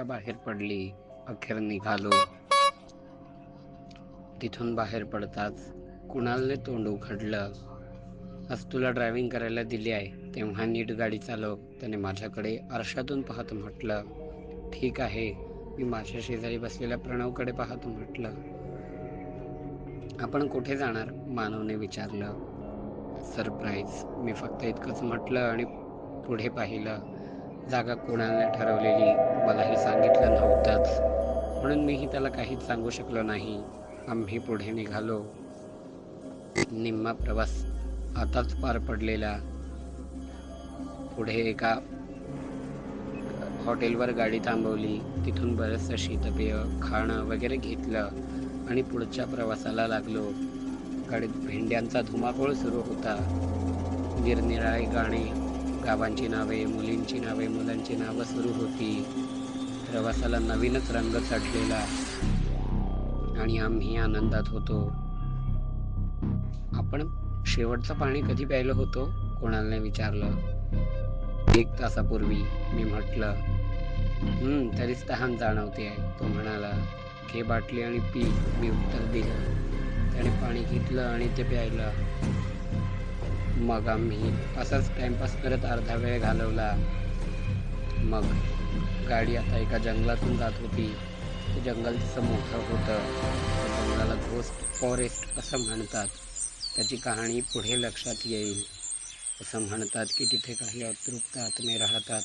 घराच्या बाहेर पडली अखेर निघालो. तिथून बाहेर पडताच कुणालने तोंड उघडलं. आज तुला ड्रायव्हिंग करायला दिली आहे तेव्हा नीट गाडी चालव त्याने माझ्याकडे आरशातून पाहत म्हटलं. ठीक आहे मी माझ्या शेजारी बसलेल्या प्रणवकडे पाहत म्हटलं. आपण कुठे जाणार? मानवने विचारलं. सरप्राईज मी फक्त इतकंच म्हटलं आणि पुढे पाहिलं. जागा कोणाला ठरवलेली मलाही सांगितलं नव्हतंच. म्हणून मीही त्याला काहीच सांगू शकलो नाही. आम्ही पुढे निघालो. निम्मा प्रवास आताच पार पडलेला. पुढे एका हॉटेलवर गाडी थांबवली. तिथून बरंचसं शीतपेय खाणं वगैरे घेतलं आणि पुढच्या प्रवासाला लागलो. गाडीत भेंड्यांचा धुमाकूळ सुरू होता. निरनिराळे गाणे गावांची नावे मुलींची नावे मुलांची नावं सुरू होती. प्रवासाला नवीनच रंग चढलेला आणि आम्ही आनंदात होतो. आपण शेवटचं पाणी कधी प्यायलो होतो? कोणालने विचारलं. एक तासापूर्वी मी म्हटलं हम्म तरीच तहान जाणवते आहे तो म्हणाला. घे बाटली आणि पी मी उत्तर दिलं. त्याने पाणी घेतलं आणि ते प्यायलं. मग आम्ही असाच टाइमपास करत अर्धा वेळ घालवला. मग गाडी आता एका जंगलातून जात होती. ते जंगल तसं मोठं होतं. त्या जंगलाला घोस्ट फॉरेस्ट असं म्हणतात. त्याची कहाणी पुढे लक्षात येईल. असं म्हणतात की तिथे काही अतृप्त आत्मे राहतात.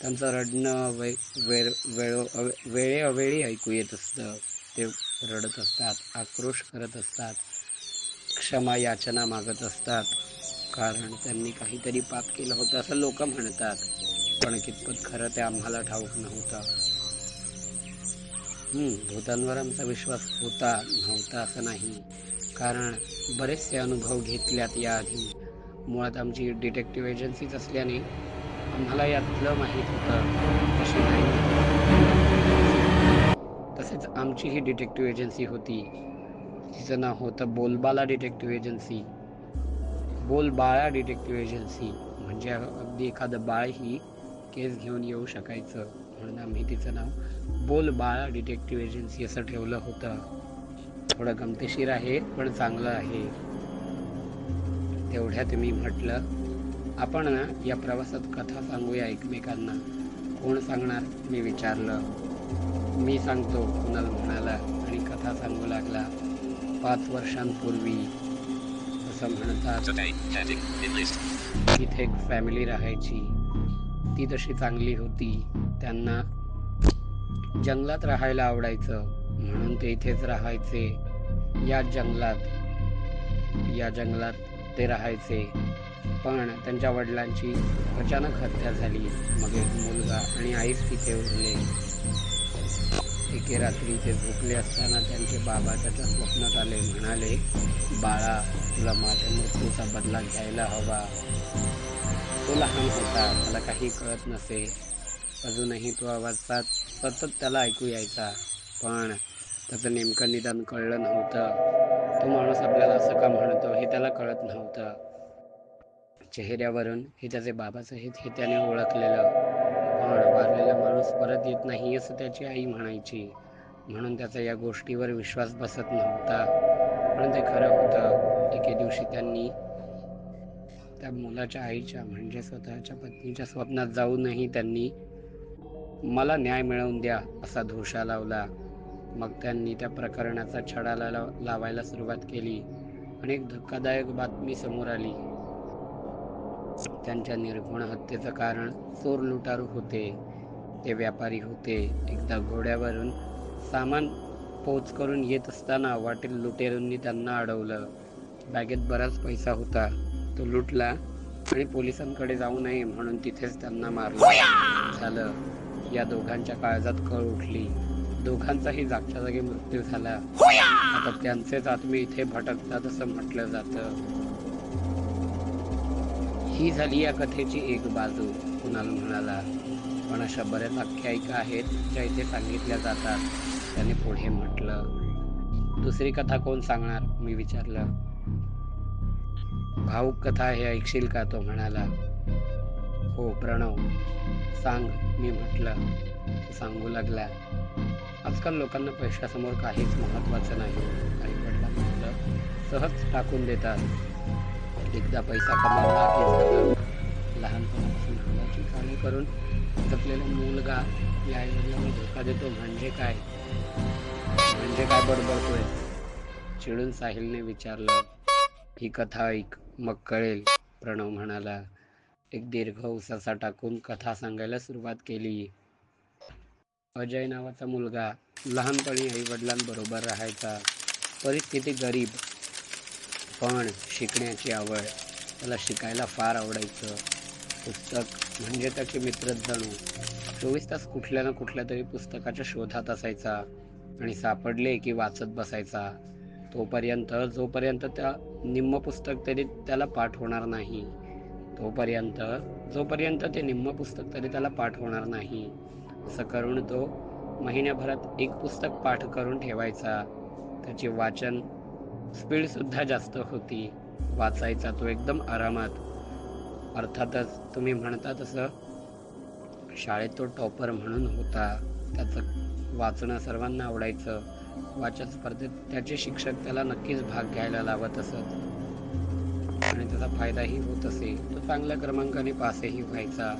त्यांचं रडणं वे वेळ वेळो वेळेअवेळी ऐकू येत असतं. ते रडत असतात आक्रोश करत असतात क्षमा याचना मागत असतात. कारण त्यांनी काहीतरी पाप केलं होतं असं लोक म्हणतात. पण कितपत खरं ते आम्हाला ठाऊक नव्हतं. भूतांवर आमचा विश्वास होता नव्हता असं नाही. कारण बरेचसे अनुभव घेतल्यात याआधी. मुळात आमची डिटेक्टिव्ह एजन्सीच असल्याने आम्हाला यातलं माहीत होतं तशी नाही. तसेच आमची ही डिटेक्टिव्ह एजन्सी होती. तिचं नाव होतं Bolbala detective agency. Bolbala detective agency म्हणजे अगदी एखादं बाळ ही केस घेऊन येऊ शकायचं. म्हणून आम्ही तिचं नाव बोलबाळा डिटेक्टिव्ह एजन्सी असं ठेवलं होतं. थोडं गमतीशीर आहे पण चांगलं आहे. तेवढ्यात मी म्हटलं आपण ना या प्रवासात कथा सांगूया एकमेकांना. कोण सांगणार? मी विचारलं. मी सांगतो कुणाल म्हणाला आणि कथा सांगू लागला. पाच वर्षांपूर्वी असं म्हणतात. तिथे एक फॅमिली राहायची. ती तशी चांगली होती त्यांना जंगलात राहायला आवडायचं. म्हणून ते इथेच राहायचे. या जंगलात या जंगलात ते राहायचे. पण त्यांच्या वडिलांची अचानक हत्या झाली. मग एक मुलगा आणि आईच तिथे उरले. एके रात्री ते झोपले असताना त्यांचे बाबा त्याच्या स्वप्नात आले म्हणाले बाळा तुला माझ्या मृत्यूचा बदला घ्यायला हवा. तो लहान होता त्याला काही कळत नसे. अजूनही तो आवाजात सतत त्याला ऐकू यायचा. पण त्याचं नेमकं निदान कळलं नव्हतं. तो माणूस आपल्याला असं का म्हणतो हे त्याला कळत नव्हतं. चेहऱ्यावरून हे त्याचे बाबाच हे त्याने ओळखलेलं. वारलेला माणूस परत येत नाही असं त्याची आई म्हणायची. म्हणून त्याचा या गोष्टीवर विश्वास बसत नव्हता. पण ते खरं होतं. एके दिवशी त्यांनी त्या मुलाच्या आईच्या म्हणजे स्वतःच्या पत्नीच्या स्वप्नात जाऊनही त्यांनी मला न्याय मिळवून द्या असा धोशा लावला. मग त्यांनी त्या प्रकरणाचा छडा लावायला सुरुवात केली. आणि एक धक्कादायक बातमी समोर आली. त्यांच्या निर्घुण हत्येचं कारण चोर लुटारू होते. ते व्यापारी होते. एकदा घोड्यावरून सामान पोच करून येत असताना वाटेल लुटेरूंनी त्यांना अडवलं. बॅगेत बराच पैसा होता. तो लुटला आणि पोलिसांकडे जाऊ नये म्हणून तिथेच त्यांना मारलं. झालं. या दोघांच्या काळजात कळ उठली. दोघांचाही जागच्या जागी मृत्यू झाला. आता त्यांचेच आत्मे इथे भटकतात असं म्हटलं जातं. ही झाली या कथेची एक बाजू. कुणाल म्हणाला पण अशा बऱ्याच आख्यायिका आहेत ज्या इथे सांगितल्या जातात. त्याने पुढे म्हटलं दुसरी कथा कोण सांगणार? मी विचारलं. भाऊक कथा हे ऐकशील का? तो म्हणाला. हो प्रणव सांग मी म्हटलं. तो सांगू लागला. आजकाल लोकांना पैशासमोर काहीच महत्वाचं नाही. आई म्हटलं सहज टाकून देतात. एकदा पैसा कमावला की झालं लहानपणापासून हाताची कामे करून जपलेला मुलगा या आई धोका देतो. म्हणजे काय? म्हणजे काय बडबडतोय? चिडून साहिलने विचारलं ही कथा ऐक मग कळेल प्रणव म्हणाला. एक दीर्घ उसासा टाकून कथा सांगायला सुरुवात केली. अजय नावाचा मुलगा लहानपणी आई वडिलांबरोबर राहायचा. परिस्थिती गरीब पण शिकण्याची आवड त्याला शिकायला फार आवडायचं. पुस्तक म्हणजे त्याचे मित्रच जणू. चोवीस तास कुठल्या ना कुठल्या तरी पुस्तकाच्या शोधात असायचा आणि सापडले की वाचत बसायचा. तोपर्यंत जोपर्यंत त्या निम्म पुस्तक तरी त्याला पाठ होणार नाही. तोपर्यंत जोपर्यंत ते निम्म पुस्तक तरी त्याला पाठ होणार नाही. असं करून तो महिन्याभरात एक पुस्तक पाठ करून ठेवायचा. त्याचे वाचन स्पीड सुद्धा जास्त होती. वाचायचा तो एकदम आरामात. अर्थातच तुम्ही म्हणता तसं शाळेत तो टॉपर म्हणून होता. त्याचं वाचणं सर्वांना आवडायचं. वाचन स्पर्धेत त्याचे शिक्षक त्याला नक्कीच भाग घ्यायला लावत असत. आणि त्याचा फायदाही होत असे. तो चांगल्या क्रमांकाने पासही व्हायचा.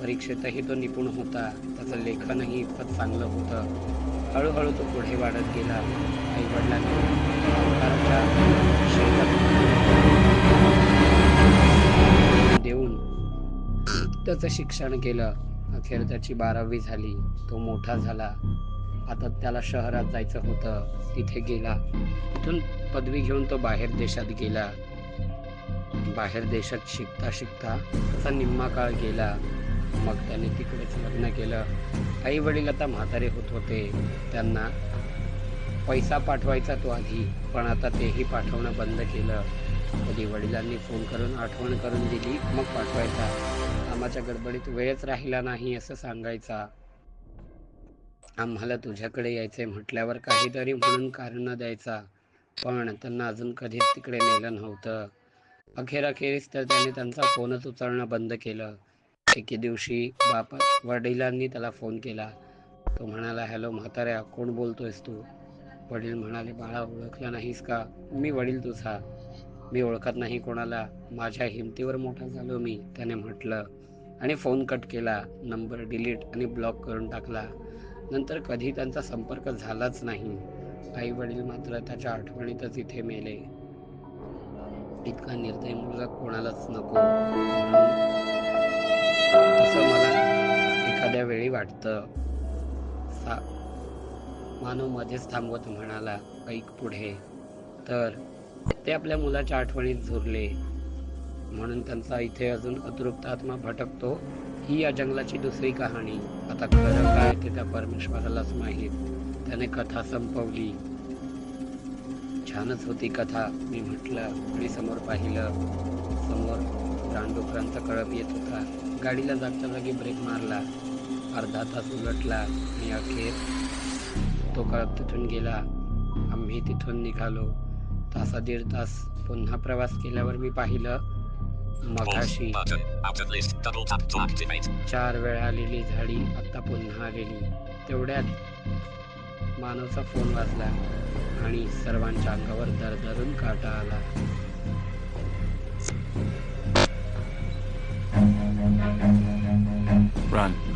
परीक्षेतही तो निपुण होता. त्याचं लेखनही इतकं चांगलं होतं. हळूहळू तो पुढे वाढत गेला. आई वडिलांनी देऊन त्याचं शिक्षण केलं. अखेर त्याची बारावी झाली. तो मोठा झाला. आता त्याला शहरात जायचं होतं. तिथे गेला. तिथून पदवी घेऊन तो बाहेर देशात गेला. बाहेर देशात शिकता शिकता त्याचा निम्मा काळ गेला. मग त्याने तिकडेच लग्न केलं. आई वडील आता म्हातारे होत होते. त्यांना पैसा पाठवायचा तो आधी पण आता तेही पाठवणं बंद केलं. कधी वडिलांनी फोन करून आठवण करून दिली मग पाठवायचा. कामाच्या गडबडीत वेळच राहिला नाही असं सांगायचा. आम्हाला तुझ्याकडे यायचे म्हटल्यावर काहीतरी म्हणून कारण द्यायचा. पण त्यांना अजून कधीच तिकडे नेलं नव्हतं. अखेर अखेरीस तर त्याने त्यांचा फोनच उचलणं बंद केलं. एके दिवशी बापा वडिलांनी त्याला फोन केला. तो म्हणाला हॅलो म्हाताऱ्या कोण बोलतोयस तू? वडील म्हणाले बाळा ओळखला नाहीस का? मी वडील तुझा. मी ओळखत नाही कोणाला. माझ्या हिमतीवर मोठा झालो मी त्याने म्हटलं. आणि फोन कट केला नंबर डिलीट आणि ब्लॉक करून टाकला. नंतर कधी त्यांचा संपर्क झालाच नाही. आई वडील मात्र त्याच्या आठवणीतच इथे मेले. इतका निर्दय मुलगा कोणालाच नको म्हणून तसं मला एखाद्या वेळी वाटतं. सा मानव मध्येच थांबवत म्हणाला ऐक पुढे. तर ते आपल्या मुलाच्या आठवणीत झुरले. म्हणून त्यांचा इथे अजून अतृप्त आत्मा भटकतो ही या जंगलाची दुसरी कहाणी. आता खरं काय ते त्या परमेश्वरालाच माहीत. त्याने कथा संपवली. छानच होती कथा मी म्हटलं आणि समोर पाहिलं. समोर रानडुकरांचा कळप येत होता. गाडीला जागच्या जागी ब्रेक मारला. अर्धा तास उलटला आणि अखेर तो कळप तिथून गेला. आम्ही तिथून निघालो. तासा दीड तास पुन्हा प्रवास केल्यावर मी पाहिलं मघाशी चार वेळा आलेली झाडी आता पुन्हा आलेली तेवढ्यात मानवचा फोन वाजला आणि सर्वांच्या अंगावर दरदरून काटा आला. Run.